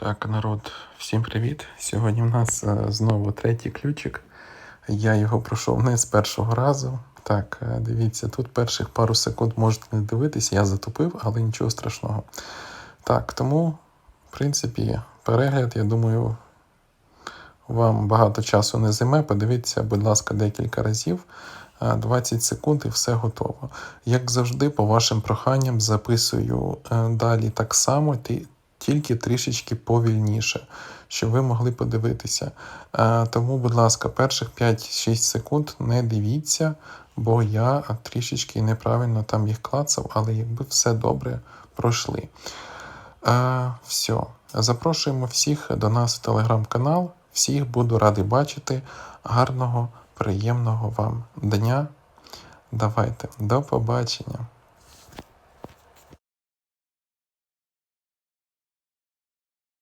Так, народ, всім привіт. Сьогодні в нас е, знову третій ключик. Я його пройшов не з першого разу. Так, е, дивіться, тут перших пару секунд можете не дивитись, я затупив, але нічого страшного. Так, тому, в принципі, перегляд, я думаю, вам багато часу не займе. Подивіться, будь ласка, декілька разів. Е, 20 секунд і все готово. Як завжди, по вашим проханням записую е, далі так само, тільки трішечки повільніше, щоб ви могли подивитися. Е, Тому, будь ласка, перших 5-6 секунд не дивіться, бо я трішечки неправильно там їх клацав, але якби все добре пройшли. Е, все. Запрошуємо всіх до нас в телеграм-канал. Всіх буду радий бачити. Гарного, приємного вам дня. Давайте, до побачення.